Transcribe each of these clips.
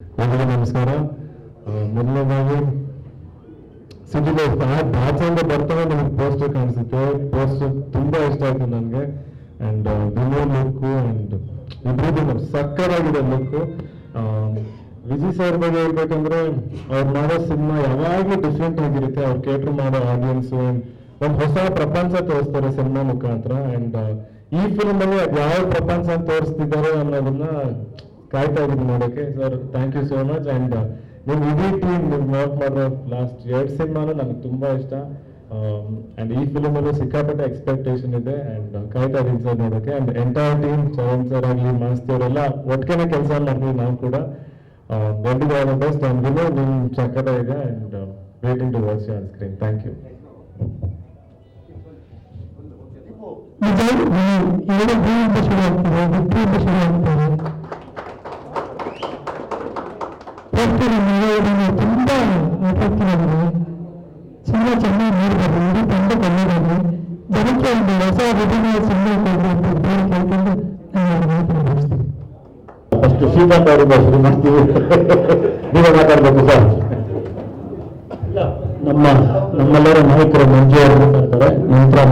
ಎಲ್ಲರಿಗೂ ನಮಸ್ಕಾರ. ಮೊದಲನೇದಾಗಿ ಸಿಟಿ ಲೈಫ್ ಆ ಭಾಷೆಯಿಂದ ಬರ್ತಾನೆ ನಮಗೆ ಪೋಸ್ಟರ್ ಕಾಣಿಸುತ್ತೆ. ಪೋಸ್ಟರ್ ತುಂಬಾ ಇಷ್ಟ ಆಯ್ತು ನನಗೆ. ಅಂಡ್ ವಿನೋ ಲುಕ್ ಅಂಡ್ ಇಬ್ರಿಗೂ ಸಕ್ಕರಾಗಿದೆ ಲುಕ್ ವಿಜಿ ಸರ್ ಬಗ್ಗೆ ಹೇಳ್ಬೇಕಂದ್ರೆ, ಅವ್ರು ಮಾಡೋ ಸಿನಿಮಾ ಯಾವಾಗಲೂ ಡಿಫ್ರೆಂಟ್ ಆಗಿರುತ್ತೆ. ಅವ್ರು ಕೇಟರ್ ಮಾಡೋ ಆಡಿಯನ್ಸ್ ಒಂದು ಹೊಸ ಪ್ರಪಂಚ ತೋರಿಸ್ತಾರೆ ಸಿನಿಮಾ ಮುಖಾಂತರ. ಅಂಡ್ ಈ ಫಿಲ್ಮ್ ಅಲ್ಲಿ ಯಾವ ಪ್ರಪಂಚ ತೋರಿಸ್ತಿದ್ದಾರೆ ಅನ್ನೋದನ್ನ ಕಾಯ್ತಾ ಇದ್ದೀನಿ ನೋಡೋಕೆ sir thank you so much and ನಿಮ್ಮ ಇಡೀ ಟೀಮ್ ನೀವು ವರ್ಕ್ ಮಾಡೋ ಲಾಸ್ಟ್ ಎರಡು ಸಿನಿಮಾನು ನನಗೆ ತುಂಬ ಇಷ್ಟ. ಆ್ಯಂಡ್ ಈ ಫಿಲ್ಮ್ ಅಲ್ಲೂ ಸಿಕ್ಕಾಪಟ್ಟೆ ಎಕ್ಸ್ಪೆಕ್ಟೇಷನ್ ಇದೆ. ಅಂಡ್ ಕಾಯ್ತಾ ಇದ್ದೀನಿ ಸರ್ ನೋಡೋಕೆ and entire team Charan sir ಆಗಲಿ ಮಾಸ್ತಿ ಅವರೆಲ್ಲ ಒಟ್ಟಿಗೆ ಕೆಲಸ ಮಾಡ್ತೀವಿ ನಾವು ಕೂಡ. ದೊಡ್ಡದು ಆಲ್ ಬೆಸ್ಟ್ ಅಂಡ್ ನಿಮ್ಮ ನಿಮ್ ಚಕ್ಕಟ ಇದೆ. And waiting to watch on screen thank you ನಿಜ ಎರಡು ಹೂವಿಂದ ಶುರು ಆಗ್ತದೆ. ಹುಟ್ಟಿಯಿಂದ ಶುರು ಆಗ್ತದೆ. ಪೋಸ್ಟರ್ ನೋಡುವುದನ್ನು ತುಂಬಾ ಆಗಿದೆ ಸಿನಿಮಾ ಚೆನ್ನಾಗಿ ನೋಡಬಹುದು ಇಡೀ ತಂಡ ಕನ್ನಡದಲ್ಲಿ ಜನಕ್ಕೆ ಒಂದು ಹೊಸ ವಿಧಾನ ಸಿನಿಮಾ ಕೊಡಲಿ ಅಂತ ಕೇಳ್ಕೊಂಡು ಫಸ್ಟ್ ಶ್ರೀಕಾಂತ್ ಅವರಿಂದ ಶುರು ಮಾಡ್ತೀವಿ ನೀವೇ ಮಾತಾಡ್ಬೇಕು ಸರ್. ನಮ್ಮ ನಮ್ಮೆಲ್ಲರ ನಾಯಕರು ಮಂಜು ಅವರು ಮಾತಾಡ್ತಾರೆ ನಂತರ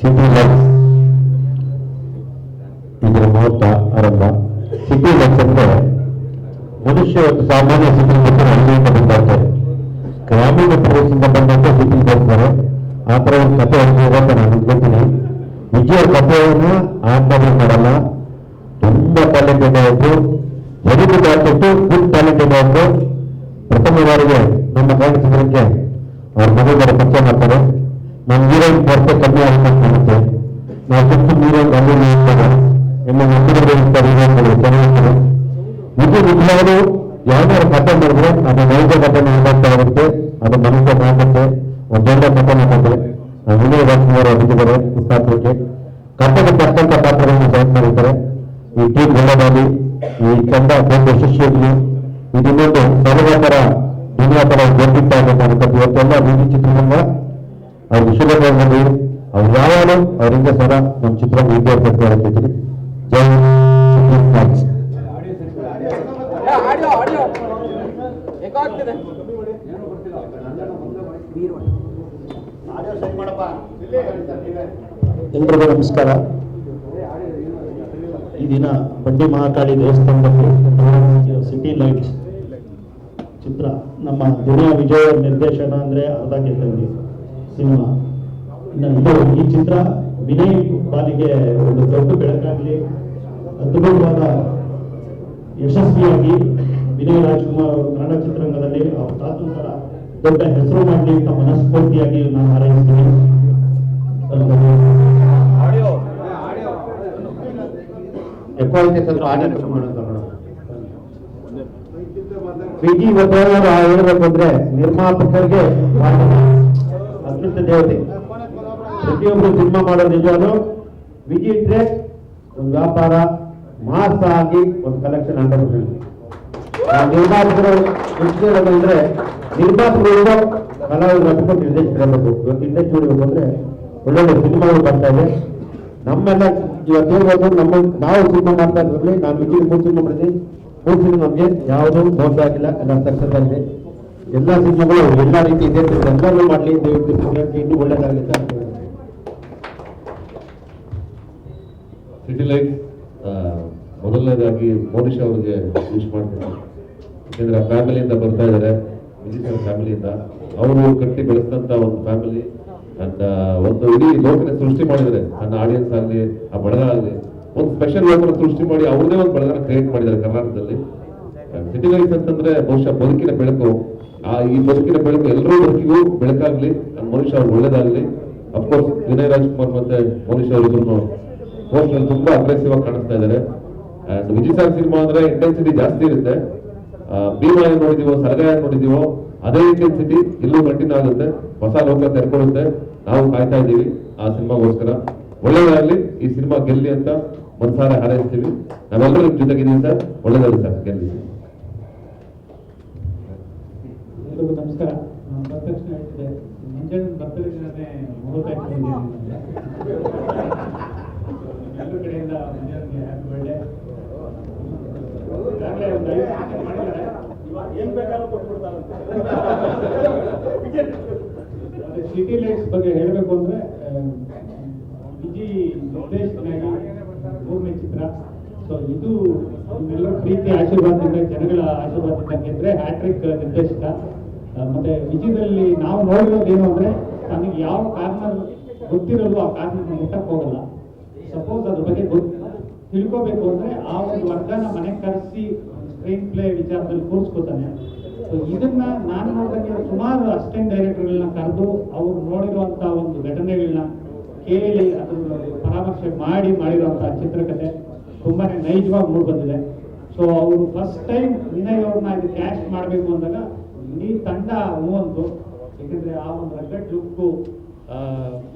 ಸಿಟಿ ಲೈಫ್ ಇದರ ಮುಹೂರ್ತ ಆರಂಭ. ಸಿಟಿ ಲೈಫ್ ಅಂದ್ರೆ ಮನುಷ್ಯ ಒಂದು ಸಾಮಾನ್ಯ ಸಿಟಿ ಹಳ್ಳಿಯಿಂದ ಬಂದಿರ್ತಾರೆ ಗ್ರಾಮೀಣ ಪ್ರದೇಶದಿಂದ ಬಂದಂತ ಸಿಟಿ ಬರ್ತಾರೆ ಆ ಥರ ಒಂದು ಕಥೆ ಹೇಳ್ತಿದೆ ಅಂತ ನಾನು ಅನ್ಕೊಳ್ತೀನಿ ವಿಜಯ ಕಥೆಯನ್ನು ಆತ್ಮಹತ್ಯೆ ಮಾಡಲ್ಲ. ತುಂಬಾ ಟ್ಯಾಲೆಂಟೆಡ್ ಆಯಿತು ವೆರಿ ಗುಡ್ ಫುಲ್ ಟ್ಯಾಲೆಂಟೆಡ್ ಆಯಿತು ಪ್ರಥಮ ಬಾರಿಗೆ ನಮ್ಮ ಚಿತ್ರಕ್ಕೆ ಅವ್ರ ಮಗಳ ಪರಿಚಯ ಮಾಡ್ತಾರೆ. ನಮ್ಮ ಹೀರೋಯಿನ್ ಕೊರತೆ ಕಮ್ಮಿ ನಾವು ಸುತ್ತು ಹೀರೋಯಿನ್ ಅಲ್ಲಿ ಇನ್ನು ನಮ್ಮೂರಲ್ಲಿ ಇರ್ತಾರೆ ಹೀರೋಯಿನ್ಗಳು ಚೆನ್ನಾಗಿರ್ತಾರೆ ನಿಜವಾಗ್ಲೂ ಯಾವ್ದಾದ್ರು ಕಥೆ ಮಾಡಿದ್ರೆ ಅದು ನೈಜ ಕಥೆ ಮಾತಾಡ್ತಾ ಇರುತ್ತೆ. ಅದು ಮನುಷ್ಯ ಮಾತಾಡುತ್ತೆ ಒಂದು ದೊಡ್ಡ ಕಥೆ ಮಾತಾಡ್ತಾರೆ ವಿನಯ ರಾಜ್ಕುಮಾರ್ ಅವರಿದ್ದಾರೆ ಪುಸ್ತಕಕ್ಕೆ. ಕಥೆಗೆ ತಕ್ಕಂತ ಪಾತ್ರಗಳನ್ನು ಜಾಯಿನ್ ಮಾಡಿದ್ದಾರೆ ಈ ಟಿ ಗುಂಡಬಾಲಿ ಈ ಚಂದ ದೊಡ್ಡ ಇದು ಇದನ್ನೊಂದು ಸರ್ವತರ ದುನಿಯಾ ತರ ಗೆದ್ದಿತ್ತ ಅನ್ನೋದು ಇವತ್ತೆಲ್ಲ ಬೀದಿ ಚಿತ್ರರಂಗ ಅವ್ರಿಗೆ ಶುಭವಾಗಿ ಅವ್ರು ಯಾವಾಗಲೂ ಅವರಿಂದ ಸರ ನಮ್ಮ ಚಿತ್ರ ಇರ್ಬೇಕು ಹೇಳ್ತಿದ್ದೀನಿ ಜೈ ಎಲ್ರಿಗೂ ನಮಸ್ಕಾರ. ಈ ದಿನ ಬಂಡಿ ಮಹಾಕಾಳಿ ದೇವಸ್ಥಾನದಲ್ಲಿ ಸಿಟಿ ಲೈಟ್ಸ್ ಚಿತ್ರ ನಮ್ಮ ದುನಿಯಾ ವಿಜಯ ನಿರ್ದೇಶನ ಅಂದ್ರೆ ಅರ್ಧ ಗೆದ್ದಂಗೆ. ಸಿನಿಮಾ. ಇದು ಈ ಚಿತ್ರ ವಿನಯ್ ಬಾಲಿಗೆ ಒಂದು ದೊಡ್ಡ ಬೆಳಕಾಗಲಿ ಅದ್ಭುತವಾದ ಯಶಸ್ವಿಯಾಗಿ ವಿನಯ್ ರಾಜ್ಕುಮಾರ್ ಅವರು ಕನ್ನಡ ಚಿತ್ರರಂಗದಲ್ಲಿ ಅವರ ತಾತು ತರ ದೊಡ್ಡ ಹೆಸರು ಮಾಡಲಿ ಅಂತ ಮನಸ್ಫೂರ್ತಿಯಾಗಿ ನಾನು ಹಾರೈಸ್ತೀನಿ. ವಿಜಿ ಒಬ್ಬರು ಹೇಳ್ಬೇಕು ಅಂದ್ರೆ ನಿರ್ಮಾಪಕರಿಗೆ ದೇವತೆ ಪ್ರತಿಯೊಬ್ಬರು ಸಿನಿಮಾ ಮಾಡೋದು ನಿಜವಾಗ್ಲು ವಿಜಿ ಒಂದು ವ್ಯಾಪಾರ, ಮಾಸ ಆಗಿ ಒಂದು ಕಲೆಕ್ಷನ್ ಹಂಡ್ರೆಡ್ ನಿರ್ಮಾಪಕರು ಅಂದ್ರೆ ನಿರ್ದೇಶಕರು ಇರಬೇಕು ಇವತ್ತು ಇಂಡಸ್ಟ್ರಿ ಅಂದ್ರೆ ಒಳ್ಳೊಳ್ಳೆ ಸಿನಿಮಾಗಳು ಬರ್ತಾ ಇದೆ. ನಮ್ಮೆಲ್ಲ ಇವತ್ತು ಹೇಳ್ಬೋದು, ನಮ್ಮ ನಾವು ಸಿನಿಮಾ ಮಾಡ್ತಾ ಇದ್ರಲ್ಲಿ ನಾನು ವಿಜಯ್ ಮೂರು ಸಿನಿಮಾ ಮಾಡಿದ್ದೀನಿ. ಮೂರು ಸಿನಿಮಾ ನಮಗೆ ಯಾವುದೂ ಮೋಸ ಆಗಿಲ್ಲ, ಎಲ್ಲ ಸಕ್ಸಸ್ ಆಗಿದೆ. ಎಲ್ಲ ಸಿನಿಮಾಗಳು ಎಲ್ಲ ರೀತಿ ಇದೆ. ಎಲ್ಲರೂ ಮಾಡಲಿ, ದಯವಿಟ್ಟು ಸಿನಿಮಾಕ್ಕೆ ಇನ್ನೂ ಒಳ್ಳೇದಾಗಲಿ ಅಂತ. ಸಿಟಿ ಲೈಫ್ ಮೊದಲನೇದಾಗಿ ಮೋನಿಶ್ ಅವ್ರಿಗೆ ವಿಶ್ ಮಾಡ್ತೀನಿ. ಯಾಕೆಂದ್ರೆ ಆ ಫ್ಯಾಮಿಲಿಯಿಂದ ಬರ್ತಾ ಇದ್ದಾರೆ ಸರ್ ಫ್ಯಾಮಿಲಿಯಿಂದ. ಅವರು ಕಟ್ಟಿ ಬೆಳೆಸಿದಂತ ಒಂದು ಫ್ಯಾಮಿಲಿ ಅಂಡ್ ಒಂದು ಇಡೀ ಲೋಕನ ಸೃಷ್ಟಿ ಮಾಡಿದ್ದಾರೆ. ನನ್ನ ಆಡಿಯನ್ಸ್ ಆಗಲಿ, ಆ ಬಡಗ ಆಗಲಿ. ಒಂದು ಸ್ಪೆಷಲ್ ಲೋಕನ ಸೃಷ್ಟಿ ಮಾಡಿ ಅವ್ರದೇ ಒಂದು ಬಡಗನ ಕ್ರಿಯೇಟ್ ಮಾಡಿದ್ದಾರೆ ಕರ್ನಾಟಕದಲ್ಲಿ. ಸಿಟಿ ಲೈಫ್ ಅಂತಂದ್ರೆ ಬಹುಶಃ ಬದುಕಿನ ಬೆಳಕು. ಈ ಬದುಕಿನ ಬೆಳಕು ಎಲ್ಲರೂ ಬದುಕಿಗೂ ಬೆಳಕಾಗ್ಲಿ ನಮ್ಮ ಮನುಷ್ಯ ಅವ್ರು ಒಳ್ಳೇದಾಗ್ಲಿ. ಅಫ್ಕೋರ್ಸ್ ವಿನಯ್ ರಾಜ್ಕುಮಾರ್ ಮತ್ತೆ ಮನುಷ್ಯ ಅವರಿಬ್ರು ಪೋಸ್ಟ್ ಅಲ್ಲಿ ತುಂಬಾ ಅಗ್ರೆಸಿವ್ ಆಗಿ ಕಾಣಿಸ್ತಾ ಇದ್ದಾರೆ. ಅಂಡ್ ವಿಜಯ್ ಸರ್ ಸಿನಿಮಾ ಅಂದ್ರೆ ಇಂಟೆನ್ಸಿಟಿ ಜಾಸ್ತಿ ಇರುತ್ತೆ. ಆ, ಭೀಮಾ ಏನ್ ನೋಡಿದೀವೋ ಏನ್ ನೋಡಿದೀವೋ ಅದೇ ಇಂಟೆನ್ಸಿಟಿ ಇಲ್ಲೂ ಕಂಟಿನ್ಯೂ ಆಗುತ್ತೆ. ಹೊಸ ಲೋಕ ತೆರ್ಕೊಳ್ಳುತ್ತೆ ನಾವು ಕಾಯ್ತಾ ಇದ್ದೀವಿ ಆ ಸಿನಿಮಾಗೋಸ್ಕರ ಒಳ್ಳೇದಾಗ್ಲಿ ಈ ಸಿನಿಮಾ ಗೆಲ್ಲಿ ಅಂತ ಮನಸಾರ ಹಾರೈಸ್ತೀವಿ. ನಾವೆಲ್ಲರೂ ನಿಮ್ ಜೊತೆಗಿದ್ದೀವಿ ಸರ್. ಒಳ್ಳೇದಾಗಲಿ ಗೆಲ್ಲಿ. ಎಲ್ರಿಗೂ ನಮಸ್ಕಾರ. ನಾನು ಬಂದ ತಕ್ಷಣ ಹೇಳ್ತಿದ್ದೆ ಮಂಜು ಮಂಜಣ್ಣನ ಬರ್ತಡೇ ದಿನನೇ ಮುಹೂರ್ತ ಎಲ್ಲರ ಕಡೆಯಿಂದ ಮಂಜಣ್ಣನಿಗೆ ಹ್ಯಾಪಿ ಬರ್ಡೇ ಈಗಾಗಲೇ ಒಂದು ಐದು ಸತಿ ಮಾಡಿದ್ದಾರೆ. ಇವಾಗ ಏನ್ ಬೇಕಾದ್ರೂ ಕೊಟ್ಬಿಡ್ತಾರಂತೆ ಅದೇ ಸಿಟಿ ಲೈಟ್ಸ್ ಬಗ್ಗೆ ಹೇಳಬೇಕು ಅಂದ್ರೆ ವಿಜಿ ನಿರ್ದೇಶಕನಾಗಿ ಭೂಮಿ ಚಿತ್ರ. ಸೊ ಇದು ನಿಮ್ಮೆಲ್ಲರ ಪ್ರೀತಿ ಆಶೀರ್ವಾದದಿಂದ ಜನಗಳ ಆಶೀರ್ವಾದದಿಂದ ಗೆದ್ರೆ ಹ್ಯಾಟ್ರಿಕ್ ನಿರ್ದೇಶಕ. ಮತ್ತೆ ವಿಜಯದಲ್ಲಿ ನಾವು ನೋಡಿರೋದು ಏನು ಅಂದ್ರೆ ತನಗೆ ಯಾವ ಕಾರ್ನರ್ ಗೊತ್ತಿರೋದು ಆ ಕಾರ್ನರ್ ಮುಟ್ಟಕ್ ಹೋಗಲ್ಲ. ಸಪೋಸ್ ಅದ್ರ ಬಗ್ಗೆ ಗೊತ್ತು ತಿಳ್ಕೋಬೇಕು ಅಂದ್ರೆ ಆ ಒಂದು ವರ್ಗನ ಮನೆ ಕರೆಸಿ ಸ್ಕ್ರೀನ್ ಪ್ಲೇ ವಿಚಾರದಲ್ಲಿ ಕೂರಿಸ್ಕೋತಾನೆ. ಸೊ ಇದನ್ನ ನಾನು ನೋಡಿದಂಗೆ ಸುಮಾರು ಅಸಿಸ್ಟೆಂಟ್ ಡೈರೆಕ್ಟರ್ಗಳನ್ನ ಕರೆದು ಅವ್ರು ನೋಡಿರುವಂತ ಒಂದು ಘಟನೆಗಳನ್ನ ಕೇಳಿ ಅದ್ರ ಪರಾಮರ್ಶೆ ಮಾಡಿ ಮಾಡಿರುವಂತಹ ಚಿತ್ರಕಥೆ ತುಂಬಾನೇ ನೈಜವಾಗಿ ಮೂಡ್ ಬಂದಿದೆ. ಸೊ ಅವರು ಫಸ್ಟ್ ಟೈಮ್ ವಿನಯ್ ಅವ್ರನ್ನ ಇದು ಕ್ಯಾಶ್ ಮಾಡಬೇಕು ಅಂದಾಗ ಇಡೀ ತಂಡ ಹೂವಂತು, ಯಾಕಂದ್ರೆ ಆ ಒಂದು ರಗಡ್ ಲುಕ್ಕು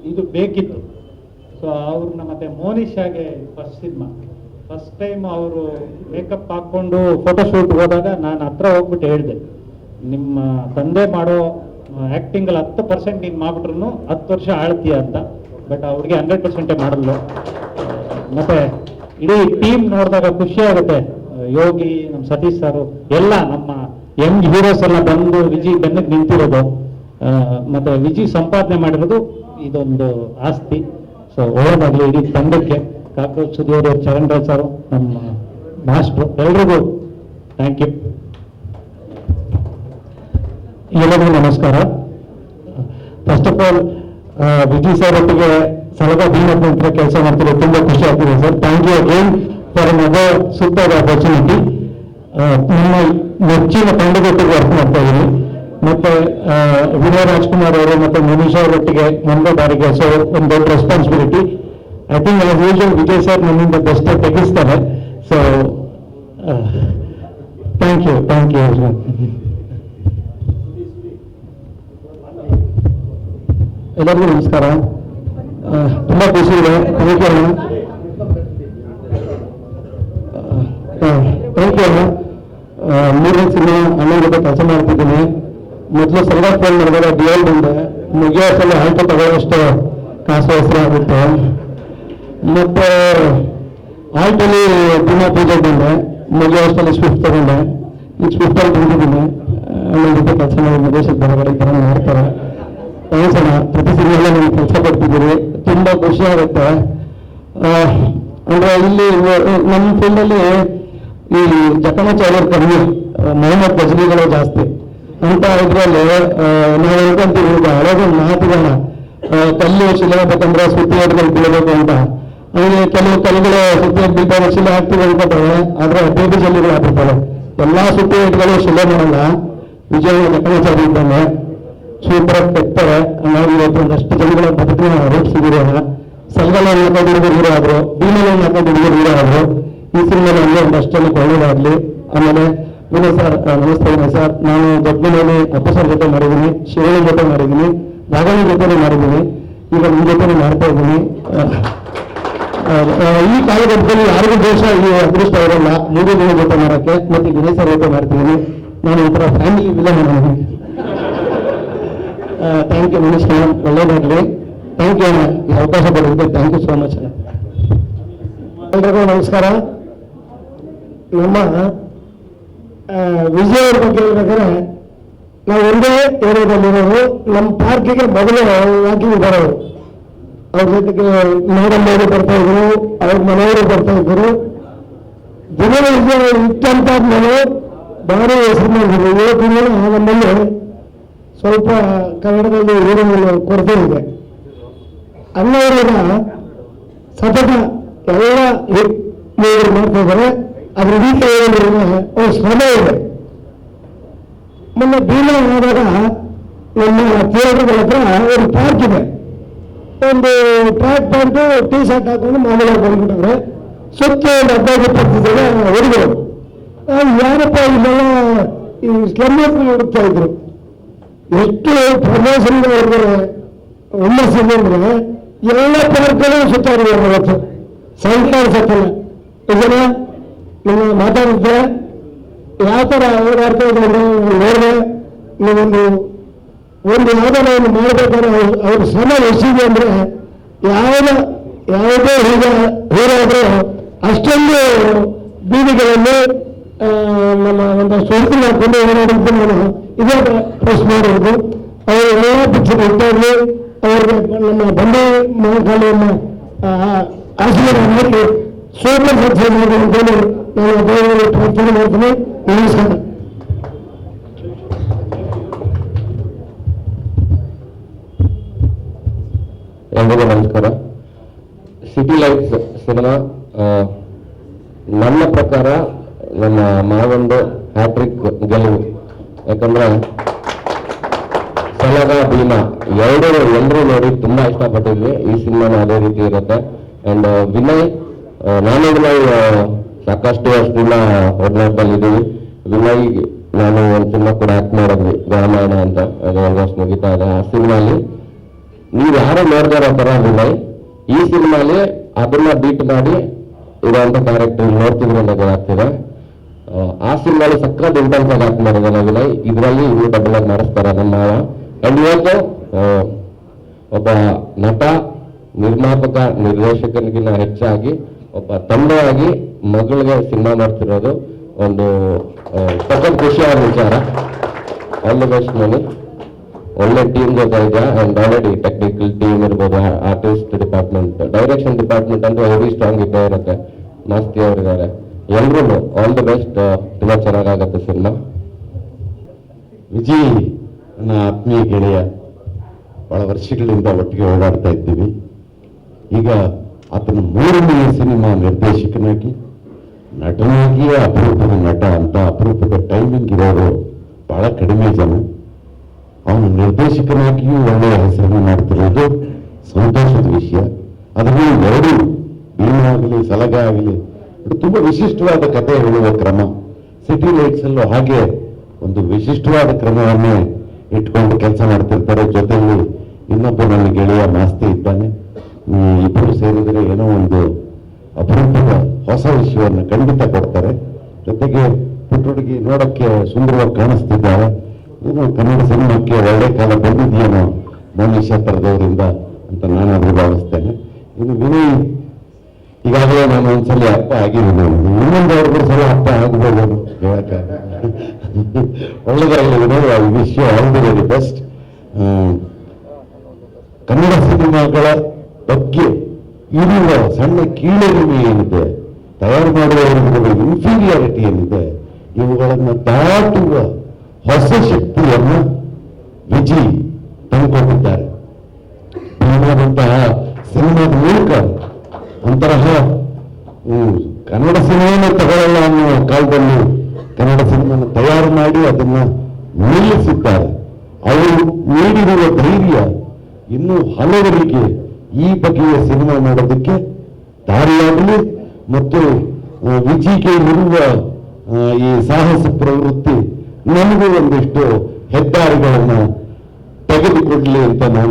ಇದು ಬೇಕಿತ್ತು. ಸೊ ಅವ್ರನ್ನ ಮತ್ತೆ ಮೋನಿಶಾಗೆ ಫಸ್ಟ್ ಸಿನಿಮಾ ಫಸ್ಟ್ ಟೈಮ್ ಅವರು ಮೇಕಪ್ ಹಾಕೊಂಡು ಫೋಟೋಶೂಟ್ ಹೋದಾಗ ನಾನು ಹತ್ರ ಹೋಗ್ಬಿಟ್ಟು ಹೇಳಿದೆ, ನಿಮ್ಮ ತಂದೆ ಮಾಡೋ ಆಕ್ಟಿಂಗ್ ಅಲ್ಲಿ ಹತ್ತು ಪರ್ಸೆಂಟ್ ನೀನು ಮಾಡ್ಬಿಟ್ರು ಹತ್ತು ವರ್ಷ ಆಳ್ತೀಯ ಅಂತ. ಬಟ್ ಅವ್ರಿಗೆ ಹಂಡ್ರೆಡ್ ಪರ್ಸೆಂಟೇ ಮಾಡಲ್ಲ. ಮತ್ತೆ ಇಡೀ ಟೀಮ್ ನೋಡಿದಾಗ ಖುಷಿ ಆಗುತ್ತೆ. ಯೋಗಿ ನಮ್ಮ ಸತೀಶ್ ಸಾರು, ಎಲ್ಲ ನಮ್ಮ ಯಂಗ್ ಹೀರೋಸ್ ಎಲ್ಲ ಬಂದು ವಿಜಿ ಬೆನ್ನಕ್ಕೆ ನಿಂತಿರೋದು ಮತ್ತೆ ವಿಜಿ ಸಂಪಾದನೆ ಮಾಡಿರೋದು ಇದೊಂದು ಆಸ್ತಿ. ಸೊ ಒಳ್ಳೇದಾಗ್ಲಿ ಇಡೀ ತಂಡಕ್ಕೆ ಕಾಕ್ರೋಚ್ ಸುದಿಯವರು ಚರಣ್ ರಾಜ್ ಸರ್, ನಮ್ಮ ಮಾಸ್ಟ್ರು, ಎಲ್ರಿಗೂ ಥ್ಯಾಂಕ್ ಯು ಎಲ್ಲರಿಗೂ ನಮಸ್ಕಾರ. First of all Vijay sir ಒಟ್ಟಿಗೆ ಸಲಗ ಭೀಮಪ್ಪ ಅಂತ ಕೆಲಸ ಮಾಡ್ತಿರೋ ತುಂಬಾ ಖುಷಿ ಆಗ್ತಿದೆ sir. Thank you again for another super opportunity ನಿಮ್ಮ ನೆಚ್ಚಿನ ತಂಡದೊಟ್ಟಿಗೆ ವರ್ಕ್ ಮಾಡ್ತಾ ಇದ್ದೀನಿ ಮತ್ತೆ ಆ, ವಿನಯ್ ರಾಜ್ಕುಮಾರ್ ಅವರು ಮತ್ತೆ ಮನೀಶಾ ಅವರೊಟ್ಟಿಗೆ ಒಂದೇ ಬಾರಿಗೆ ಸೊ ಒಂದು ದೊಡ್ಡ responsibility I think as usual Vijay sir ನನ್ನಿಂದ best ತೆಗಿಸ್ತಾರೆ so thank you thank you ಎಲ್ಲರಿಗೂ ನಮಸ್ಕಾರ ಆ, ತುಂಬಾ ಖುಷಿ ಇದೆ ಥ್ಯಾಂಕ್ ಯು ಅಣ್ಣ ಥ್ಯಾಂಕ್ ಯು ಅಣ್ಣನ ಜೊತೆ ಕೆಲಸ ಮಾಡ್ತಿದ್ದೀನಿ. ಮೊದಲು ಸರ್ಗಾರ್ ಫೋನ್ ಮಾಡಿದಾಗ ಡಿಎಲ್ ಬಂದೆ. ಮುಗಿಯೋ ಸಲ ಆಯ್ಕೆ ತಗೊಳ್ಳೋಷ್ಟು ಕಾಸು ಹೆಸರು ಆಗುತ್ತೆ. ಮತ್ತೆ, ಆಯ್ತಲ್ಲಿ ದಿನ ಪೂಜೆ ಬಂದೆ. ಮುಗಿಯೋ ಅಷ್ಟಲ್ಲಿ ಸ್ವಿಫ್ಟ್ ತಗೊಂಡೆ. ಈಗ ಸ್ವಿಫ್ಟಲ್ಲಿ ಬಂದಿದ್ದೀನಿ ಜೊತೆ ಕೆಲಸ ಮಾಡಿ ಹೊರಗಡೆ ಈ ಥರ ಮಾಡ್ತಾರೆ. ಅಣ್ಣ. ಪ್ರತಿ ಸಿನಿಮಾ ನೀವು ಕೆಲಸ ಕೊಡ್ತಿದ್ದೀರಿ. ತುಂಬಾ ಖುಷಿ ಆಗುತ್ತೆ. ಅಂದ್ರೆ ಇಲ್ಲಿ, ನಮ್ಮ ಫೀಲ್ಡಲ್ಲಿ ಈ ಚೌಲರ್ ಕಮ್ಮಿ ಆ, ಮೊಹಮ್ಮದ್ ಗಜನಿಗಳು ಜಾಸ್ತಿ. ಅಂತ ಇದ್ರಲ್ಲಿ ನಾವು ಹೇಳ್ಕೊಂತೀವಿ ಈಗ ಹಳೇದು ಮಾತುಗಳನ್ನ ಕಲ್ಲು ಶಿಲೆ ಬೇಕಂದ್ರೆ ಸುತ್ತಿ ಬೀಳಬೇಕು ಅಂತ. ಹಂಗೆ ಕೆಲವು ಕಲ್ಲುಗಳು ಸುತ್ತಿ ಬೀಳ್ತಾರೆ ಶಿಲೆ ಹಾಕ್ತೀವಿ ಅನ್ಕೋತಾರೆ ಆದ್ರೆ ಬೇಬಿ ಜಲ್ಲಿಗಳು ಹಾಕಿರ್ತಾರೆ ಎಲ್ಲಾ ಸುತ್ತಿ ಹಿಟ್ಗಳು ಶಿಲೆ ಮಾಡಲ್ಲ ವಿಜಯ ಜಕಣಾಚಾರ್ಯ ಇದ್ದಾನೆ. ಸೂಪರ್ ತೆಗ್ತಾರೆ ಹಂಗಾಗಿ ಇವತ್ತು ಒಂದಷ್ಟು ಜನಗಳ ಬದುಕಿನ ರೂಪಿಸಿದಿರೋಣ ಸಲ್ಗಲ್ ಹಾಕೊಂಡು ಹುಡುಗರು ಆದ್ರು ಭೀಮಲ್ ಹಾಕೊಂಡು ಹುಡುಗರು ಆದ್ರು. ಈ ಸಿನಿಮಾದಲ್ಲಿ ನಮಗೆ ಒಂದಷ್ಟು ಜನಕ್ಕೆ ಒಳ್ಳೇದಾಗ್ಲಿ ಆಮೇಲೆ ವಿನಯ್ ಸರ್ ನಮಸ್ತೆ ಸರ್. ನಾನು ದೊಡ್ಡಮನೆಯಲ್ಲಿ ಅಪ್ಪ ಸರ್ ಜೊತೆ ಮಾಡಿದ್ದೀನಿ ಶಿವನ ಜೊತೆ ಮಾಡಿದ್ದೀನಿ ರಾಘವನ ಜೊತೆ ಮಾಡಿದ್ದೀನಿ. ಈಗ ನಿಮ್ಮ ಜೊತೆ ಮಾಡ್ತಾ ಇದ್ದೀನಿ. ಈ ಕಾಲಘಟ್ಟದಲ್ಲಿ ಯಾರಿಗೂ ದೋಷ ಈ ಅದೃಷ್ಟ ಇರಲ್ಲ. ಮೂರು ದಿನ ಜೊತೆ ಮಾಡೋಕ್ಕೆ, ಮತ್ತೆ ವಿನಯ್ ಸರ್ ಜೊತೆ ಮಾಡ್ತಿದ್ದೀನಿ ನಾನು ಒಂಥರ ಥರ ಫ್ಯಾಮಿಲಿ ವಿಲನ್ ನನಗೆ ಥ್ಯಾಂಕ್ ಯು ಮನೀಶ್ ಮೇಡಮ್ ಒಳ್ಳೇದಾಗಲಿ. ಥ್ಯಾಂಕ್ ಯು ಈ ಅವಕಾಶ ಕೊಡೋದಕ್ಕೆ ಥ್ಯಾಂಕ್ ಯು ಸೋ ಮಚ್ ಎಲ್ರಿಗೂ ನಮಸ್ಕಾರ. ನಮ್ಮ ವಿಜಯವ್ರ ವಿಜಯ್ ಬಗ್ಗೆ ಹೇಳ್ಬೇಕಾದ್ರೆ ನಾವು ಒಂದೇ ಏರಿಯಾದಲ್ಲಿರೋರು ನಮ್ಮ ಪಾರ್ಕಿಗೆ ಮೊದಲು ವಾಕಿಂಗ್ ಬರೋರು ಅವ್ರ ಜೊತೆಗೆ ಮೇಡಮ್ ಅವರು ಬರ್ತಾ ಇದ್ರು, ಅವ್ರ ಮನೆಯವರು ಬರ್ತಾ ಇದ್ರು. ಜನರ ಇತ್ತಂತ ನಾವು ಭಾರಿ ಹೆಸರು ಇವತ್ತು ನಮ್ಮಲ್ಲಿ ಸ್ವಲ್ಪ ಕನ್ನಡದಲ್ಲಿ ಊರಿನಲ್ಲಿ ಕೊರತೆ ಇದೆ. ಅಣ್ಣವರೀಗ ಸತತ ಎಲ್ಲ ಮಾಡ್ತಾ ಅದ್ರ ರೀತಿ ಏನಿದ್ರೆ ಒಂದು ಶ್ರಮೆ ಇದೆ ಮೊನ್ನೆ ಭೀಮ ಹೋದಾಗ ನಮ್ಮ ಥಿಯೇಟರ್ಗಳ ಹತ್ರ ಒಂದು ಪಾರ್ಕ್ ಇದೆ ಒಂದು ಟ್ರ್ಯಾಕ್ ಪ್ಯಾಂಟು ಟೀ ಶರ್ಟ್ ಹಾಕೊಂಡು ಮಾಮೂಲಾಗಿ ಬಂದ್ಬಿಟ್ಟವ್ರೆ ಸುತ್ತ ಒಂದು ಹದಿನೈದು ಇಪ್ಪತ್ತು ಜನ ಹುಡುಗರು ನಾವು ಯಾರಪ್ಪ ಇಲ್ಲೆಲ್ಲ ಈ ಸ್ಲಮ್ ಹುಡುಕ್ತಾ ಇದ್ರು ಎಷ್ಟು ಪ್ರಮೋಷನ್ ಅವ್ರಿಗೆ ಹುಮ್ಮಸ್ಸಿದೆ ಅಂದ್ರೆ ಎಲ್ಲ ಪಾರ್ಕ್ಗಳು ಸುತ್ತಾಡಿದ್ದಾರೆ ಇವತ್ತು ಸಾಯಂಕಾಲ ಸತ್ತಲ್ಲ ಇದನ್ನ ನೀವು ಮಾತಾಡಿದ್ದೆ, ಯಾವ ಥರ ಓಡಾಡ್ತಾ ಇದೆ ಅಂದ್ರೆ ನೋಡಿದೆ. ನೀವೊಂದು ಒಂದು ಒಂದು ಮಾಡ್ಬೇಕಾದ್ರೆ ಅವ್ರು ಶ್ರಮ ಎಷ್ಟಿದೆ ಅಂದರೆ ಯಾವ ಯಾವುದೇ ಹೀಗ ಹೀರಾದ್ರೂ ಅಷ್ಟೊಂದು ಬೀದಿಗಳಲ್ಲಿ ನಮ್ಮ ಒಂದು ಸ್ವಂತ ಹಾಕೊಂಡು ಓಡಾಡಿದ್ದು ನಾನು ಇದೇ ಪ್ರೆಸ್ ಮಾಡಿರೋದು. ಅವರು ಎಲ್ಲ ಪಕ್ಷದ ಇದ್ದಾಗಲಿ ಅವರಿಗೆ ನಮ್ಮ ಬಂಡೆ ಮಹಾಕಾಳಿಯನ್ನ ಆಶೀರ್ವಾದ ಮಾಡಿ ಮಾಡಿ ಅಂತೇಳಿ ನಾನು ದೇವರಲ್ಲಿ ಪ್ರಾರ್ಥನೆ ಮಾಡ್ತೀನಿ ನಮಸ್ಕಾರ ಎಲ್ರಿಗೂ ನಮಸ್ಕಾರ ಸಿಟಿ ಲೈಫ್ ಸಿನಿಮಾ ನನ್ನ ಪ್ರಕಾರ ನನ್ನ ಮಾವೊಂದು ಹ್ಯಾಟ್ರಿಕ್ ಗೆಲುವು ಯಾಕಂದ್ರೆ ಸಲಗ ಭೀಮಾ ಎರಡು ಎಲ್ಲರೂ ನೋಡಿ ತುಂಬಾ ಇಷ್ಟಪಟ್ಟಿದ್ವಿ ಈ ಸಿನಿಮಾನ ಅದೇ ರೀತಿ ಇರುತ್ತೆ ಅಂಡ್ ವಿನಯ್ ನಾನು ಆ, ಸಾಕಷ್ಟು ವರ್ಷದಿಂದ ಒಡನಾಟದಲ್ಲಿದ್ದೀವಿ ಈಗ ನಾನು ಒಂದು ಸಿನಿಮಾ ಕೂಡ ಆಕ್ಟ್ ಮಾಡಿದ್ವಿ ರಾಮಾಯಣ ಅಂತ. ಅದು ಆಲ್ಮೋಸ್ಟ್ ಮುಗಿತಾ ಇದೆ. ಆ ಸಿನಿಮಾಲಿ ನೀವು ಯಾರು ನೋಡ್ತಾರೋ ಥರ ಅಲ್ಲಿ ಈ ಸಿನಿಮಾಲಿ ಅದನ್ನ ಬೀಟ್ ಮಾಡಿ ಇರುವಂತ ಕ್ಯಾರೆಕ್ಟರ್ ನೋಡ್ತಿದ್ರು ಅಂತ ಗೊತ್ತಾಗ್ತಿದೆ. ಆ, ಸಿನಿಮಾಲಿ ಸಕ್ಕತ್ ಇಂಟೆನ್ಸ್ ಆಗಿ ಆಕ್ಟ್ ಮಾಡಿದ್ದಾನೆ ವಿನಯ್ ಇದರಲ್ಲಿ ಇನ್ನು ಡಬಲ್ ಆಗಿ ಮಾಡಿಸ್ತಾರೆ ನಮ್ಮ ಅಂಡ್ ಇವತ್ತು ಒಬ್ಬ ನಟ ನಿರ್ಮಾಪಕ ನಿರ್ದೇಶಕನಿಗಿಂತ ಹೆಚ್ಚಾಗಿ ಒಬ್ಬ ಆಗಿ ಮಗಳಿಗೆ ಸಿನಿಮಾ ಮಾಡ್ತಿರೋದು ಒಂದು ಸಖತ್ ಖುಷಿಯಾದ ವಿಚಾರ. All the best Mani. ಒಳ್ಳೆ ಟೀಮ್ ಜೊತೆ ಇದೆ ಅಂಡ್ ಆಲ್ರೆಡಿ ಟೆಕ್ನಿಕಲ್ ಟೀಮ್ ಇರ್ಬೋದು ಆರ್ಟಿಸ್ಟ್ ಡಿಪಾರ್ಟ್ಮೆಂಟ್ ಡೈರೆಕ್ಷನ್ ಡಿಪಾರ್ಟ್ಮೆಂಟ್ ಅಂದ್ರೆ ಹೆವಿ ಸ್ಟ್ರಾಂಗ್ ಇದ್ದೇ ಇರುತ್ತೆ. ಮಾಸ್ತಿ ಅವರಿದ್ದಾರೆ. ಎಲ್ರೂ ಆಲ್ ದಿ ಬೆಸ್ಟ್ ತುಂಬಾ ಚೆನ್ನಾಗಾಗತ್ತೆ ಸಿನಿಮಾ. ವಿಜಯ್ ನನ್ನ ಆತ್ಮೀಯ ಗೆಳೆಯ, ಬಹಳ ವರ್ಷಗಳಿಂದ ಒಟ್ಟಿಗೆ ಓಡಾಡ್ತಾ ಇದ್ದೀವಿ. ಈಗ ಆತನ ಮೂರನೆಯ ಸಿನಿಮಾ ನಿರ್ದೇಶಕನಾಗಿ ನಟನಾಗಿಯೇ ಅಪರೂಪದ ನಟ ಅಂತ ಅಪರೂಪದ ಟೈಮಿಂಗ್ ಇರೋರು ಬಹಳ ಕಡಿಮೆ ಜನ. ಅವನು ನಿರ್ದೇಶಕನಾಗಿಯೂ ಒಳ್ಳೆಯ ಹೆಸರನ್ನು ಮಾಡ್ತಿರೋದು ಸಂತೋಷದ ವಿಷಯ. ಅದನ್ನು ಎರಡು ಭೀಮ ಆಗಲಿ, ಸಲಗ ಆಗಲಿ. ತುಂಬ ವಿಶಿಷ್ಟವಾದ ಕಥೆ ಹೇಳುವ ಕ್ರಮ. ಸಿಟಿ ಲೈಟ್ಸಲ್ಲೂ ಹಾಗೆ ಒಂದು ವಿಶಿಷ್ಟವಾದ ಕ್ರಮವನ್ನೇ ಇಟ್ಕೊಂಡು ಕೆಲಸ ಮಾಡ್ತಿರ್ತಾರೆ. ಜೊತೆಯಲ್ಲಿ ಇನ್ನೊಬ್ಬ ನನ್ನ ಗೆಳೆಯ ಮಾಸ್ತಿ ಇದ್ದಾನೆ. ಇಬ್ಬರು ಸೇರಿದರೆ ಏನೋ ಒಂದು ಅಪರೂಪದ ಹೊಸ ವಿಷಯವನ್ನು ಖಂಡಿತ ಕೊಡ್ತಾರೆ. ಜೊತೆಗೆ ಪುಟ್ಟುಡುಗಿ ನೋಡೋಕ್ಕೆ ಸುಂದರವಾಗಿ ಕಾಣಿಸ್ತಿದ್ದಾರೆ. ಇದು ಕನ್ನಡ ಸಿನಿಮಾಕ್ಕೆ ಒಳ್ಳೆ ಕಾಲ ಬಂದಿದೆಯೇನೋ ಮನುಷ್ಯ ತರದವರಿಂದ ಅಂತ ನಾನಾದರೂ ಭಾವಿಸ್ತೇನೆ. ಇನ್ನು ವಿನಯ್, ಈಗಾಗಲೇ ನಾನು ಒಂದ್ಸಲ ಅಪ್ಪ ಆಗಿದ್ದೀನಿ ಇನ್ನೊಂದು ಎರಡು ಸಲ ಅಪ್ಪ ಆಗ್ಬೋದು ಹೇಳಕ್ಕ ಒಳ್ಳೆದಾಗಲಿ Vinay I wish you all best Kannada ಸಿನಿಮಾಗಳ ಬಗ್ಗೆ ಇರುವ ಸಣ್ಣ ಕೀಳರಿಮೆ ಏನಿದೆ ತಯಾರು ಮಾಡುವ ಇನ್ಫೀರಿಯಾರಿಟಿ ಏನಿದೆ ಇವುಗಳನ್ನು ದಾಟುವ ಹೊಸ ಶಕ್ತಿಯನ್ನು ವಿಜಿ ತಂದುಕೊಂಡಿದ್ದಾರೆ ಭೀಮಾದಂತಹ ಸಿನಿಮಾದ ಮೂಲಕ ಒಂತರಹ ಕನ್ನಡ ಸಿನಿಮಾನ ತಗೊಳ್ಳಲ್ಲ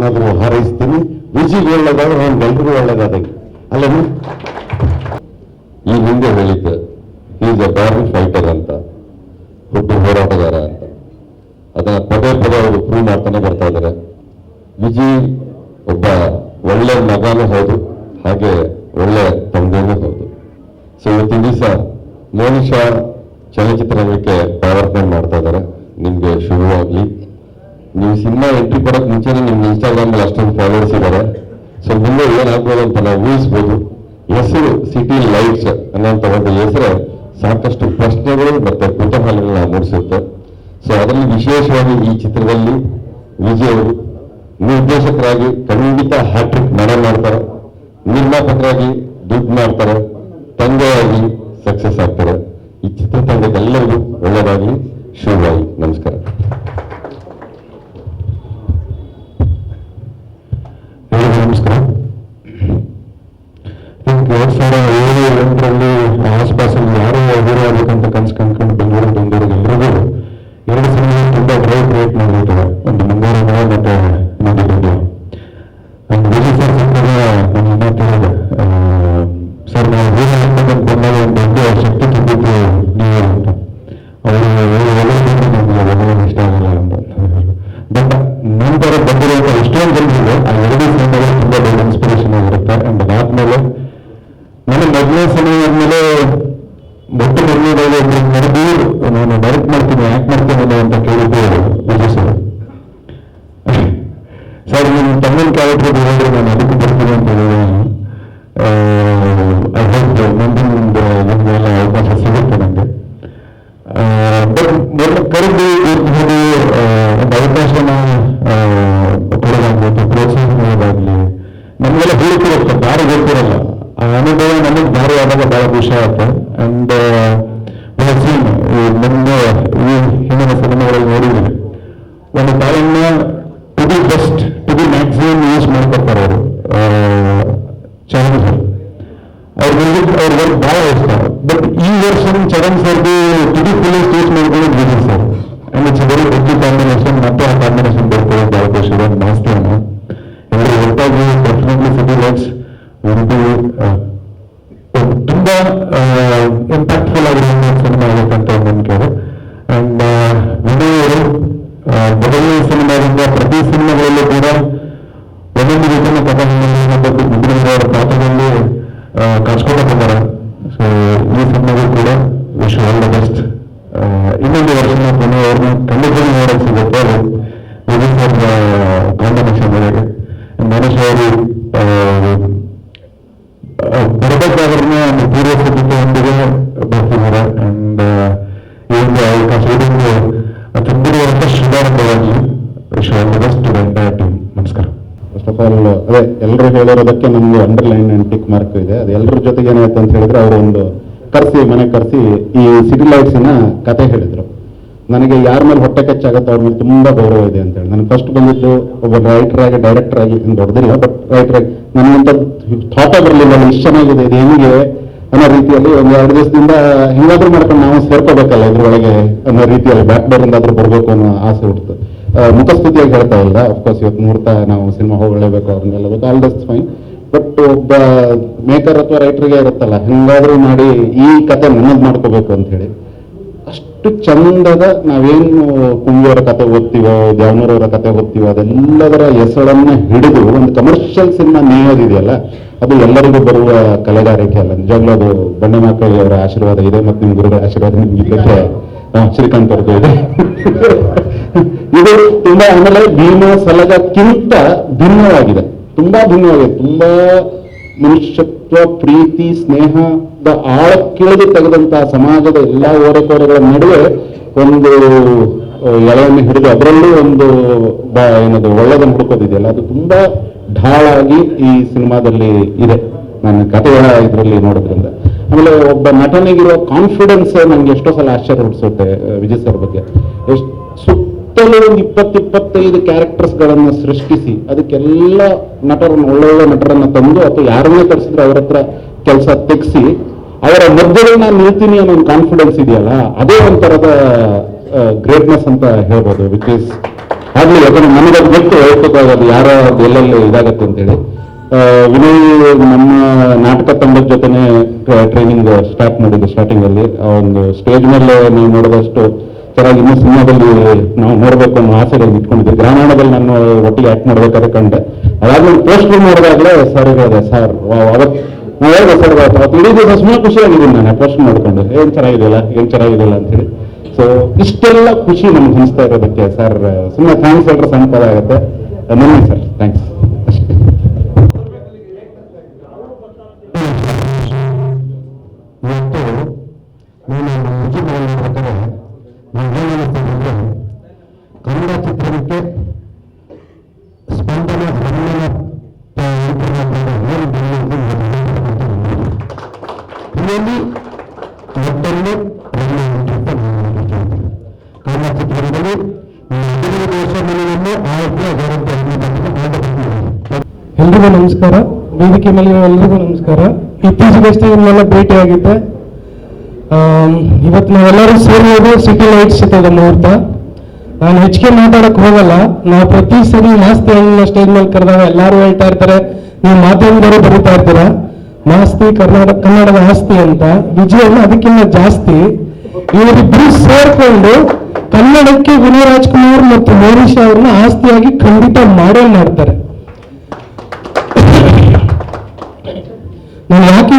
ಅಂತ ಹಾರೈಸ್ತೀನಿ. ಹಾರೈಸ್ತೀನಿ ವಿಜಿಗೆ ನಮ್ಮ ನಮ್ಗೆಲ್ರಿಗೂ ಒಳ್ಳೆದಾದಾಗ ಅಲ್ಲೇನು? ಈ ಹಿಂದೆ ಹೇಳಿದ್ದೆ ಈಸ್ ಅ ಬಾರ್ನ್ ಫೈಟರ್ ಅಂತ, ಹುಟ್ಟು ಹೋರಾಟಗಾರ ಅಂತ. ಅದನ್ನ ಪದೇ ಪದೇ ಅವರು ಪ್ರೂವ್ ಮಾಡ್ತಾನೆ ಬರ್ತಾ ಇದ್ದಾರೆ ವಿಜಿ ಒಬ್ಬ ಒಳ್ಳೆ ಮಗನೂ ಹೌದು, ಹಾಗೆ ಒಳ್ಳೆ ತಂದೆನೂ ಹೌದು. ಸೊ ಇವತ್ತಿನ ದಿವಸ ಮೋನಿಶಾ ಚಲನಚಿತ್ರರಂಗಕ್ಕೆ ಪ್ರಾರ್ಥನೆ ಮಾಡ್ತಾ ಇದ್ದಾರೆ ನಿಮಗೆ ಶುರುವಾಗ್ಲಿ. ನೀವು ಸಿನಿಮಾ ಎಂಟ್ರಿ ಕೊಡಕ್ ನಿಮ್ಗೆ ಇನ್ಸ್ಟಾಗ್ರಾಮ್ ಅಲ್ಲಿ ಅಷ್ಟೊಂದು ಫಾಲೋವರ್ಸ್ ಇದ್ದಾರೆ ಸೊ ಮುಂದೆ ಏನಾಗ್ಬೋದು ಅಂತ ನಾವು ಊಹಿಸ್ಬೋದು. ಹೆಸರು ಸಿಟಿ ಲೈಟ್ಸ್ ಅನ್ನೋಂಥ ಒಂದು ಹೆಸರು ಸಾಕಷ್ಟು ಪ್ರಶ್ನೆಗಳು ಮತ್ತೆ ಕುತೂಹಲಗಳನ್ನ ಮೂಡಿಸುತ್ತೆ. ಸೊ ಅದರಲ್ಲಿ ವಿಶೇಷವಾಗಿ ಈ ಚಿತ್ರದಲ್ಲಿ ವಿಜಯ್ ನಿರ್ದೇಶಕರಾಗಿ ಖಂಡಿತ ಹ್ಯಾಟ್ರಿಕ್ ಮನೆ ಮಾಡ್ತಾರೆ. ನಿರ್ಮಾಪಕರಾಗಿ ದುಡ್ಡು ಮಾಡ್ತಾರೆ. ತಂದೆಯಾಗಿ ಸಕ್ಸಸ್ ಆಗ್ತಾರೆ. ಈ ಚಿತ್ರತಂಡಕ್ಕೆಲ್ಲರಿಗೂ ಒಳ್ಳೆಯದಾಗಲಿ ಶುಭವಾಗಿ ನಮಸ್ಕಾರ. ಸೊ ಈ ಸಿನಿಮಾಗೂ ಕೂಡ ವಿಶ್ ಆಲ್ ದ ಬೆಸ್ಟ್ ಇನ್ನೊಂದು ವರ್ಷ ಪುನಃ ಅವ್ರನ್ನ ಖಂಡಿತ ನೋಡಕ್ ಸಿಗುತ್ತೆ ಅದು ಕಾಂಬಿನೇಷನ್ ಒಳಗೆ ಮನುಷ್ಯ ಅವರು ಬರಬೇಕಾದ್ರನ್ನ ಒಂದು ಪೂರ್ವ ಸಿದ್ಧತೆಯೊಂದಿಗೆ ಬರ್ತಿದ್ದಾರೆ ಅಂಡ್ ಈ ಒಂದು ಅವಕಾಶ ಇದೊಂದು ತುಂಬಿರುವಂತ ಶುಭಾರಂಭವಾಗಿ ವಿಶ್ ಆಲ್ ದ ಬೆಸ್ಟ್ ನಮಸ್ಕಾರ ಫಸ್ಟ್ ಆಫ್ ಆಲ್ ಅದೇ ಎಲ್ಲರೂ ಹೇಳಿರೋದಕ್ಕೆ ನಮ್ಗೆ ಅಂಡರ್ಲೈನ್ ಅಂಡ್ ಟಿಕ್ ಮಾರ್ಕ್ ಇದೆ ಅದು ಎಲ್ಲರ ಏನಾಯ್ತು ಅಂತ ಹೇಳಿದ್ರೆ ಅವರು ಒಂದು ಕರೆಸಿ, ಮನೆ ಕರೆಸಿ ಈ ಸಿಟಿ ಲೈಟ್ಸಿನ ಕತೆ ಹೇಳಿದ್ರು. ನನಗೆ ಯಾರ ಮೇಲೆ ಹೊಟ್ಟೆ ಕಚ್ಚಾಗತ್ತೆ ಅವ್ರ ಮೇಲೆ ತುಂಬಾ ಗೌರವ ಇದೆ ಅಂತ ಹೇಳಿ. ನಾನು ಫಸ್ಟ್ ಬಂದಿದ್ದು ಒಬ್ಬ ರೈಟರ್ ಆಗಿ ಡೈರೆಕ್ಟರ್ ಆಗಿ ದೊಡ್ಡದಿಲ್ಲ ಬಟ್ ರೈಟರ್ ಆಗಿ. ನನಗಂತ ಥಾಟ ಬರಲಿಲ್ಲ ಇಷ್ಟು ಚೆನ್ನಾಗಿದೆ, ಇದು ಹೆಂಗೆ ಅನ್ನೋ ರೀತಿಯಲ್ಲಿ ಒಂದು ಎರಡು ದಿವಸದಿಂದ ಹಿಂಗಾದ್ರೂ ಮಾಡ್ಕೊಂಡು ನಾವು ಸೇರ್ಕೋಬೇಕಲ್ಲ ಇದ್ರೊಳಗೆ ಅನ್ನೋ ರೀತಿಯಲ್ಲಿ ಬ್ಯಾಕ್ ಇಂದಾದ್ರೂ ಬರಬೇಕು ಅನ್ನೋ ಆಸೆ ಹುಡ್ತು ಮುಖಸ್ತುತಿಯಾಗಿ ಹೇಳ್ತಾ ಇಲ್ಲ. ಅಫ್ಕೋರ್ಸ್ ಇವತ್ತು ಮುಹೂರ್ತ, ನಾವು ಸಿನಿಮಾ ಹೋಗಲೇಬೇಕು, ಅವ್ರನ್ನೆಲ್ಲ ಬೇಕು ಆಲ್ ದಸ್ ಫೈನ್ ಬಟ್ ಒಬ್ಬ ಮೇಕರ್ ಅಥವಾ ರೈಟರ್ಗೆ ಇರುತ್ತಲ್ಲ ಹೆಂಗಾದ್ರೂ ಮಾಡಿ ಈ ಕತೆ ನನ್ನದು ಮಾಡ್ಕೋಬೇಕು ಅಂತ ಹೇಳಿ. ಅಷ್ಟು ಚಂದದ ನಾವೇನು ಕುಂಬಿಯವರ ಕತೆ ಓದ್ತೀವೋ ದ್ಯಾವನೂರವರ ಕತೆ ಓದ್ತೀವೋ, ಅದೆಲ್ಲದರ ಹೆಸರನ್ನ ಹಿಡಿದು ಒಂದು ಕಮರ್ಷಿಯಲ್ ಸಿನಿಮಾ ನೇಯೋದಿದೆಯಲ್ಲ ಅದು ಎಲ್ಲರಿಗೂ ಬರುವ ಕಲೆಗಾರಿಕೆ ಅಲ್ಲ. ನಿಜವಾಗ್ಲೂ ಅದು ಬಂಡೆ ಮಕ್ಕಳಿಗೆ ಅವರ ಆಶೀರ್ವಾದ ಇದೆ ಮತ್ತು ನಿಮ್ಮ ಗುರುಗಳ ಆಶೀರ್ವಾದ ನಿಮ್ಗೆ ಶ್ರೀಕಾಂತ್ ಅವ್ರದ್ದು ಇದೆ. ಇದು ತುಂಬಾ ಆಮೇಲೆ ಭೀಮ ಸಲಗಕ್ಕಿಂತ ಭಿನ್ನವಾಗಿದೆ. ತುಂಬಾ ಭಿನ್ನವಾಗಿದೆ ತುಂಬಾ ಮನುಷ್ಯತ್ವ, ಪ್ರೀತಿ ಸ್ನೇಹದ ಆಳಕ್ಕಿಳಿದು ತೆಗೆದಂತಹ ಸಮಾಜದ ಎಲ್ಲಾ ಓರೆಕೋರೆಗಳ ನಡುವೆ ಒಂದು ಎಳೆಯನ್ನು ಹಿಡಿದು ಅದರಲ್ಲೂ ಒಂದು ಏನದು, ಒಳ್ಳೆದನ್ನು ಹುಡುಕೋದಿದೆಯಲ್ಲ. ಅದು ತುಂಬಾ ಢಾಳಾಗಿ ಈ ಸಿನಿಮಾದಲ್ಲಿ ಇದೆ. ನನ್ನ ಕಥೆಯ ಇದರಲ್ಲಿ ನೋಡೋದ್ರಿಂದ. ಆಮೇಲೆ ಒಬ್ಬ ನಟನಿಗಿರೋ ಕಾನ್ಫಿಡೆನ್ಸ್ ನನಗೆ ಎಷ್ಟೋ ಸಲ ಆಶ್ಚರ್ಯ ಹುಟ್ಟಿಸುತ್ತೆ ವಿಜಯ್ ಸರ್ ಬಗ್ಗೆ. ಎಷ್ಟು ಇಪ್ಪತ್ತು ಇಪ್ಪತ್ತೈದು ಕ್ಯಾರೆಕ್ಟರ್ಸ್ ಗಳನ್ನ ಸೃಷ್ಟಿಸಿ, ಅದಕ್ಕೆಲ್ಲ ನಟರನ್ನ, ಒಳ್ಳೊಳ್ಳೆ ನಟರನ್ನ ತಂದು ಅಥವಾ ಯಾರನ್ನೇ ತರಿಸಿದ್ರೆ ಅವ್ರ ಹತ್ರ ಕೆಲಸ ತೆಗೆಸಿ, ಅವರ ಮಧ್ಯದಲ್ಲಿ ನಾನು ನಿಲ್ತೀನಿ ಅನ್ನೋ ಒಂದು ಕಾನ್ಫಿಡೆನ್ಸ್ ಇದೆಯಲ್ಲ, ಅದೇ ಒಂಥರದ ಗ್ರೇಟ್ನೆಸ್ ಅಂತ ಹೇಳ್ಬೋದು. ವಿಚ್ ಇಸ್ ಆಗಲಿ, ಯಾಕಂದ್ರೆ ನಮಗೆ ಅದು ಗೊತ್ತು ಯಾರ ಅದು ಎಲ್ಲೆಲ್ಲಿ ಇದಾಗತ್ತೆ ಅಂತೇಳಿ. ವಿನಯ್ ನಮ್ಮ ನಾಟಕ ತಂಡದ ಜೊತೆನೆ ಟ್ರೈನಿಂಗ್ ಸ್ಟಾರ್ಟ್ ಮಾಡಿದ್ದು ಸ್ಟಾರ್ಟಿಂಗಲ್ಲಿ ಒಂದು ಸ್ಟೇಜ್ ಮೇಲೆ ನೀವು ನೋಡಿದಷ್ಟು ಚೆನ್ನಾಗಿ ಇನ್ನೂ ಸಿನಿಮಾದಲ್ಲಿ ನಾವು ನೋಡಬೇಕು ಅನ್ನೋ ಆಸೆಗಳು ಇಟ್ಕೊಂಡಿದ್ದೆ ಗ್ರಾಮಾಣದಲ್ಲಿ ನಾನು ಒಟ್ಟಿಗೆ ಆಕ್ಟ್ ಮಾಡ್ಬೇಕಾದ್ರೆ ಕಂಡೆ. ಅದಾದ್ಮೇಲೆ ಪೋಸ್ಟರ್ ನೋಡಿದಾಗಲೇ ಸರ್ ಇರೋದೆ ಸರ್ ಅವತ್ತು ಹೇಳಿದೆ ಸರ್ ಅವತ್ತು ಇಡೀ ದಿವಸ ಸುಮ್ಮನೆ ಖುಷಿಯಾಗಿದ್ದೀನಿ ನಾನು ಪೋಸ್ಟ್ ನೋಡ್ಕೊಂಡು ಏನ್ ಚೆನ್ನಾಗಿದೆಯಲ್ಲ? ಏನ್ ಚೆನ್ನಾಗಿದೆಯಲ್ಲ ಅಂತ ಹೇಳಿ ಸೊ ಇಷ್ಟೆಲ್ಲ ಖುಷಿ ನಮ್ಗೆ ಅನಿಸ್ತಾ ಇರೋದಕ್ಕೆ ಸರ್ ಸುಮ್ಮನೆ ಥ್ಯಾಂಕ್ಸ್ ಹೇಳ್ರೆ ಸಣ್ಣ ಪದ ಆಗುತ್ತೆ. ನನ್ನಿ ಸರ್ ಥ್ಯಾಂಕ್ಸ್ ನಮಸ್ಕಾರ. ವೇದಿಕೆ ಮೇಲೆ ಎಲ್ರಿಗೂ ನಮಸ್ಕಾರ. ಇತ್ತೀಚೆಗಷ್ಟೇ ನಿಮ್ಮೆಲ್ಲ ಭೇಟಿಯಾಗಿದ್ದೆ ಇವತ್ತು ನಾವೆಲ್ಲರೂ ಸೇರಿರೋದು ಸಿಟಿ ಲೈಟ್ಸ್ ಚಿತ್ರದ ಮುಹೂರ್ತ. ನಾನು ಹೆಚ್ಚಿಗೆ ಮಾತಾಡಕ್ ಹೋಗಲ್ಲ. ನಾವು ಪ್ರತಿ ಸರಿ ಮಾಸ್ತಿ ಹಣ್ಣಿನ ಸ್ಟೇಜ್ ಮೇಲೆ ಕರೆದಾಗ ಎಲ್ಲರೂ ಹೇಳ್ತಾ ಇರ್ತಾರೆ, ನೀವು ಮಾಧ್ಯಮದವರು ಬರೀತಾ ಇರ್ತೀರಾ. ಮಾಸ್ತಿ ಕರ್ನಾಟಕ ಕನ್ನಡದ ಆಸ್ತಿ ಅಂತ. ವಿಜಯನ ಅದಕ್ಕಿಂತ ಜಾಸ್ತಿ. ಇವರಿಬ್ಬರು ಸೇರ್ಕೊಂಡು ಕನ್ನಡಕ್ಕೆ ವಿನಯ್ ರಾಜ್ಕುಮಾರ್ ಮತ್ತು ಮೋನಿಶಾ ಅವ್ರನ್ನ ಆಸ್ತಿಯಾಗಿ ಖಂಡಿತ ಮಾಡೇ ಮಾಡ್ತಾರೆ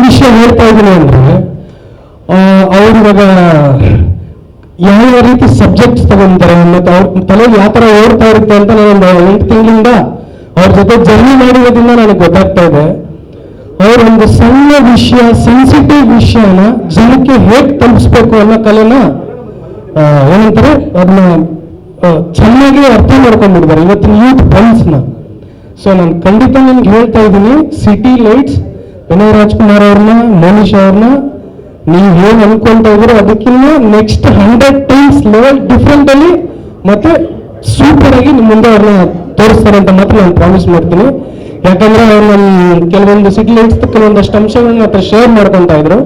ವಿಷಯ ಹೇಳ್ತಾ ಇದ್ದೀನಿ ಅಂದ್ರೆ ಅವ್ರು ಇವಾಗ ಯಾವ ರೀತಿ ಸಬ್ಜೆಕ್ಟ್ಸ್ ತಗೊಂತಾರೆ ಮತ್ತೆ ಅವ್ರ ತಲೆಗೆ ಯಾವ ತರ ಓಡ್ತಾ ಇರುತ್ತೆ ಅಂತ ನಾನೊಂದು ಎಂಟು ತಿಂಗಳಿಂದ ಅವ್ರ ಜೊತೆ ಜರ್ನಿ ಮಾಡಿರೋದ್ರಿಂದ ನನಗೆ ಗೊತ್ತಾಗ್ತಾ ಇದೆ. ಅವ್ರ ಒಂದು ಸಣ್ಣ ವಿಷಯ ಸೆನ್ಸಿಟಿವ್ ವಿಷಯನ ಜನಕ್ಕೆ ಹೇಗೆ ತಲುಪಿಸ್ಬೇಕು ಅನ್ನೋ ಕಲೆನ ಏನಂತಾರೆ, ಅದನ್ನ ಚೆನ್ನಾಗಿ ಅರ್ಥ ಮಾಡ್ಕೊಂಡ್ಬಿಡ್ತಾರೆ ಇವತ್ತಿನ ಯೂತ್ ಬಲ್ಸ್ನ ಸೊ ನಾನು ಖಂಡಿತ ನಿಮ್ಗೆ ಹೇಳ್ತಾ ಇದ್ದೀನಿ ಸಿಟಿ ಲೈಟ್ಸ್ ವಿನಯ್ ರಾಜ್ಕುಮಾರ್ ಅವ್ರನ್ನ ಮನೀಶ್ ಅವ್ರನ್ನ, ನೀವು ಏನು ಅನ್ಕೊಂತ ಇದ್ದೀರೋ ಅದಕ್ಕಿಂತ next hundred times level different ಅಲ್ಲಿ ಮತ್ತೆ ಸೂಪರ್ ಆಗಿ ನಿಮ್ಮ ಮುಂದೆ ಅವ್ರನ್ನ ತೋರಿಸ್ತಾರೆ ಅಂತ ಮಾತ್ರ ನಾನು ಪ್ರಾಮಿಸ್ ಮಾಡ್ತೀನಿ. ಯಾಕಂದ್ರೆ ಅವ್ರು ನನ್ನ ಕೆಲವೊಂದು ಕೆಲವೊಂದು ಕೆಲವೊಂದಷ್ಟು ಅಂಶಗಳನ್ನ ಹತ್ರ ಶೇರ್ ಮಾಡ್ಕೊಂತ ಇದ್ರು.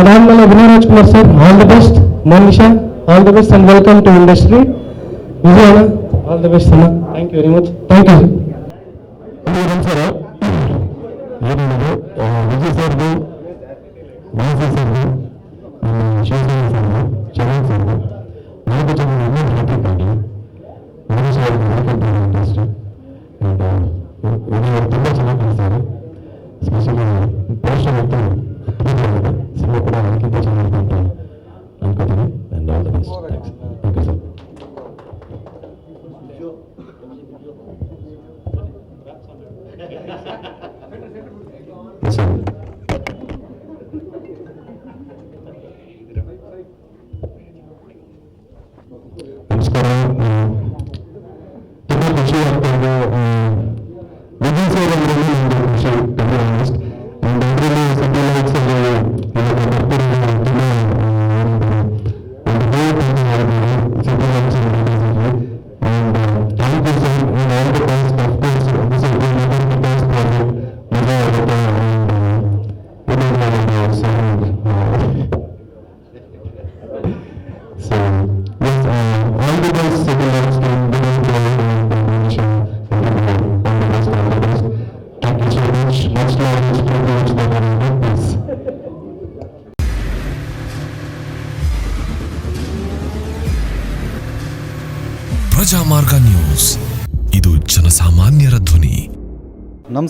ಅದಾದ್ಮೇಲೆ Vinay Rajkumar sir all the best Manisha all the best and welcome to industry Vijaya all the best ಅಣ್ಣ. Thank you very much thank you ನಮಸ್ಕಾರ